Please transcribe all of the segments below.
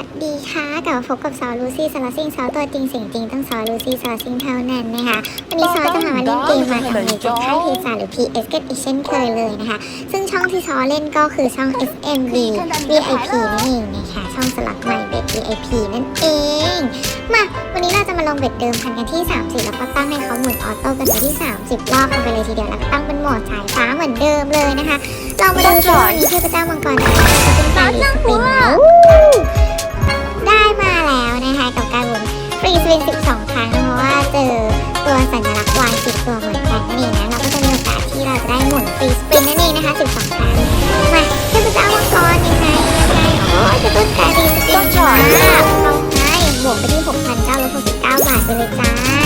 วัสดีค่ะกลับมาพบกับซอลูซี่ซาลาซิงซอตัวจริงเสียงจริงต้องซอลูซี่ซาลาซิงเท่านั้นนะคะวันนี้ซอจะมาเล่นเกมมาทำในจากค่ายเพซาหรือ PS กันอีกเช่นเคยเลยนะคะ ซึ่งช่องที่ซอเล่นก็คือช่อง SMB VIP นั่นเองนะคะช่องสลักใหม่เบ็ด VIP นั่นเองมาวันนี้เราจะมาลงเบ็ดเดิมพันกันที่ 30 แล้วก็ตั้งให้เขาหมุนออโต้กันไปที่ 30 รอบกันไปเลยทีเดียวแล้วก็ตั้งเป็นโหมดสายฟ้าเหมือนเดิมเลยนะคะเรามาดูกันว่าวันนี้เทพเจ้ามังกรจะเป็นการรีสปินนะ เป็นนั่นเองนะคะ12ครั้งมาเทพเจ้ามังกรยังไงยังไงโอ้จะต้นการรีสปินมากเข้าให้บวกไปที่6,969บาทไปเลยจ้า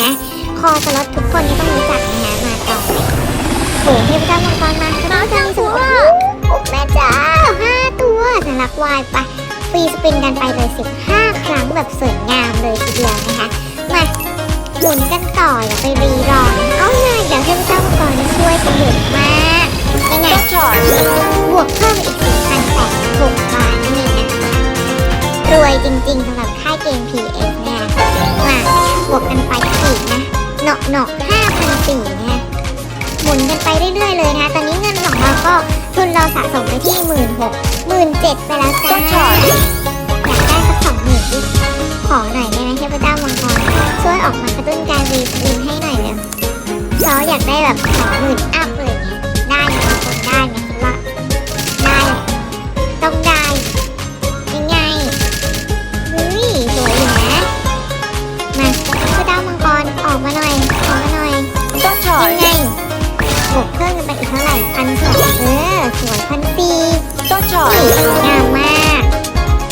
นะคอสล็อตทุกคนนี่ต้องรู้จักนะมาจองเลยโหเทพเจ้ามังกรมาก็ต้องจังสุดโอ้แม่จ้าห้าตัวสัญลักวายไปฟรีสปินกันไปเลย15ครั้งแบบสวยงามเลยทีเดียวนะคะมาหมุนกันต่ออย่าไปรีรอนเอาไงเดี๋ยวเทพเจ้ามังกรจะช่วยสนุกมากยังไงบวกเพิ่มอีก4,086บาทนั่นะรวยจริงๆสำหรับค่ายเกม PS เนาะเนาะห้าพันะหมุนกันไปเรื่อยๆเลยนะตอนนี้เงินของเราก็ทุนเราสะสมไปที่หมื่นหกหมื่นเจ็ดไปแล้วจ้าอยากได้สักสองหมื่นดิขอหน่อยได้ไหมเทพเจ้ามังกรช่วยออกมากระตุ้นการรีสปินให้หน่อยเร็วซออยากได้แบบสองหมื่นอัพ สวยงามมาก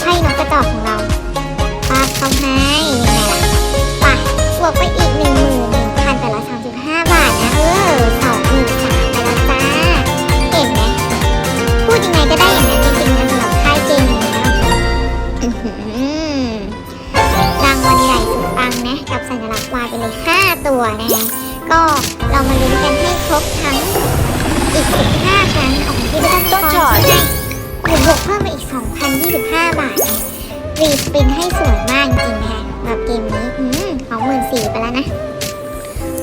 ให้นกกระจอกของเราปาบเขาให้ยังไงล่ะไปบวกไปอีกหนึ่งหมื่นหนึ่งพันแต่ละสามสิบห้าบาทนะเออสองหมื่นสามไปแล้วจ้าเห็นไหมพูดยังไงก็ได้อย่างนั้นจริงๆนะสำหรับค่ายเกมนี้นะอื้อหือรางวัลใหญ่สุดปังนะกับสัญลักษณ์วายไปเลย5ตัวนะคะก็เรามาลุ้นกันให้ครบทั้งอีก15ครั้งของที่ได้ต้นจอดให้หรือบวกเพิ่มมาอีก 2,025 บาทรีสปินให้สวยมากจริงๆนะคะแบบเกมนี้อืมของหมื่นสี่ไปแล้วนะ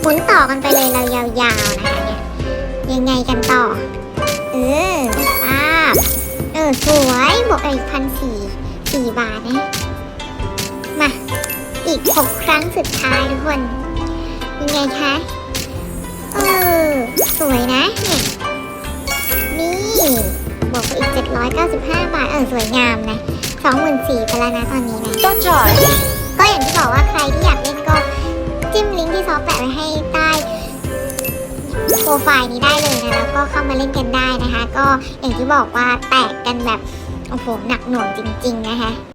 หมุนต่อกันไปเลยเรายาวๆนะคะเนี่ยยังไงกันต่อ เออป้าเออ สวยบวกไปอีกพันสี่สี่บาทนะมา อีกหกครั้งสุดท้ายทุกคน ยังไงคะ เออ 1,495 บาท เออสวยงามนะ24,000ไปแล้วนะตอนนี้นะก็จอยก็อย่างที่บอกว่าใครที่อยากเล่นก็จิ้มลิงก์ที่ซอฟแปะไว้ให้ใต้โปรไฟล์นี้ได้เลยนะแล้วก็เข้ามาเล่นกันได้นะคะ ก็อย่างที่บอกว่าแตกกันแบบโอ้โหหนักหน่วงจริง ๆ นะคะ